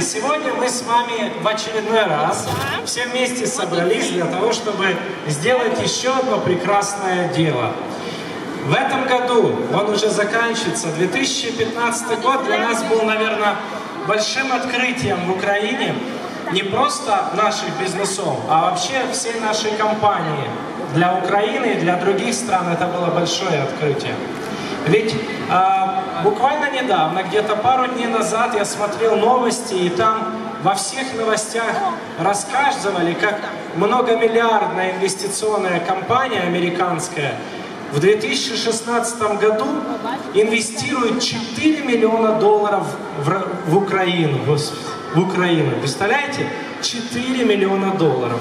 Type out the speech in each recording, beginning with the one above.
сегодня мы с вами в очередной раз все вместе собрались для того, чтобы сделать еще одно прекрасное дело. В этом году, он уже заканчивается, 2015 год для нас был, наверное, большим открытием в Украине не просто наших бизнесов, а вообще всей нашей компании. Для Украины и для других стран это было большое открытие. Ведь а, буквально недавно, где-то пару дней назад, я смотрел новости, и там во всех новостях рассказывали, как многомиллиардная инвестиционная компания американская в 2016 году инвестирует 4 миллиона долларов в, в Украину. Господи, в Украину. Представляете? 4 миллиона долларов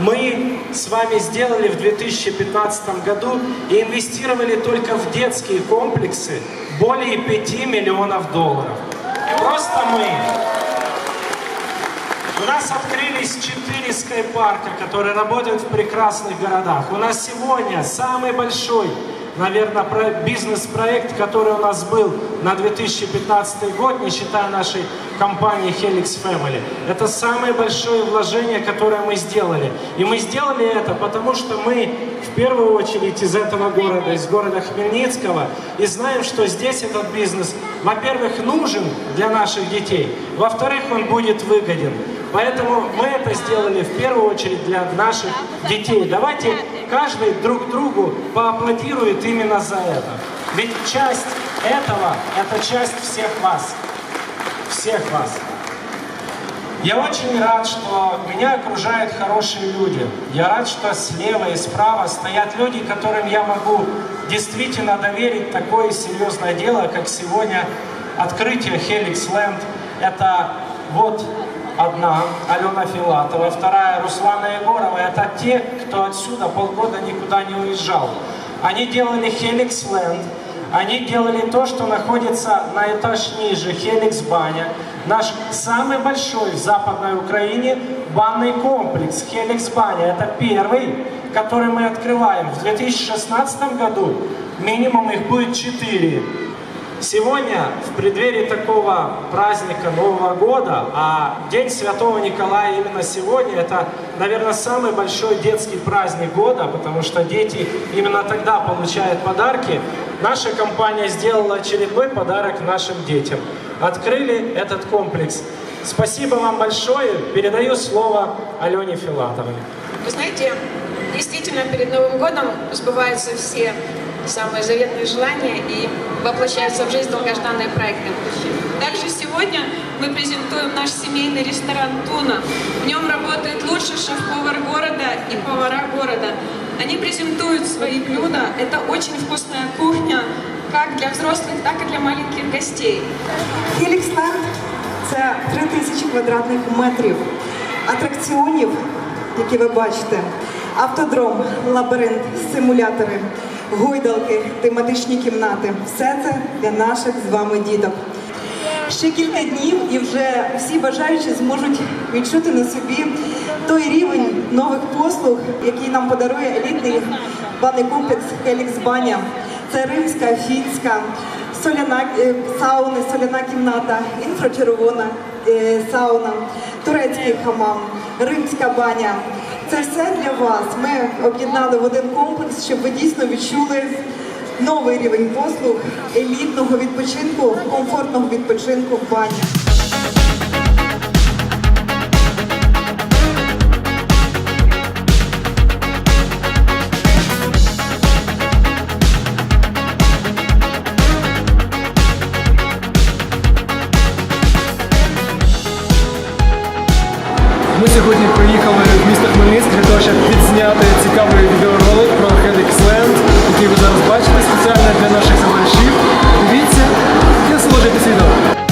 мы с вами сделали в 2015 году и инвестировали только в детские комплексы более 5 миллионов долларов. Просто мы. У нас открылись четыре скайпарка, которые работают в прекрасных городах. У нас сегодня самый большой наверное, бизнес-проект, который у нас был на 2015 год, не считая нашей компании Helix Family. Это самое большое вложение, которое мы сделали. И мы сделали это, потому что мы в первую очередь из этого города, из города Хмельницкого, и знаем, что здесь этот бизнес, во-первых, нужен для наших детей, во-вторых, он будет выгоден. Поэтому мы это сделали в первую очередь для наших детей. Давайте каждый друг другу поаплодирует именно за это. Ведь часть этого – это часть всех вас. Всех вас. Я очень рад, что меня окружают хорошие люди. Я рад, что слева и справа стоят люди, которым я могу действительно доверить такое серьезное дело, как сегодня открытие Helix Land. Это вот одна Алена Филатова, вторая Руслана Егорова. Это те, кто отсюда полгода никуда не уезжал. Они делали Helix Land, они делали то, что находится на этаж ниже, Хеликс Баня. Наш самый большой в Западной Украине банный комплекс Хеликс Баня. Это первый, который мы открываем. В 2016 году минимум их будет четыре. Сегодня, в преддверии такого праздника Нового года, а День Святого Николая именно сегодня, это, наверное, самый большой детский праздник года, потому что дети именно тогда получают подарки. Наша компания сделала очередной подарок нашим детям. Открыли этот комплекс. Спасибо вам большое. Передаю слово Алене Филатовой. Вы знаете, действительно, перед Новым годом сбываются все самые заветные желания и воплощаются в жизнь долгожданные проекты. Также сегодня мы презентуем наш семейный ресторан «Туна». В нем работает лучший шеф-повар города и повара города. Они презентуют свои блюда. Это очень вкусная кухня, как для взрослых, так и для маленьких гостей. Хеліксленд це 3 тисячі квадратних метрів атракціонів, які ви бачите, Автодром, лабіринт, симулятори, гойдалки, тематичні кімнати. Все це для наших з вами діток. Ще кілька днів і вже всі бажаючі зможуть відчути на собі той рівень нових послуг, який нам подарує елітний банний комплекс Хелікс Баня. Це римська, фінська, соляна е, сауни, соляна кімната, інфрачервона е, сауна, турецький хамам, римська баня. Це все для вас. Ми об'єднали в один комплекс, щоб ви дійсно відчули новий рівень послуг, елітного відпочинку, комфортного відпочинку в бані. Ми сьогодні приїхали в місто Хмельницьк для того, щоб відзняти цікавий відеоролик про Helix Land, який ви зараз бачите спеціально для наших товаришів. Дивіться і насолоджуйтесь відео.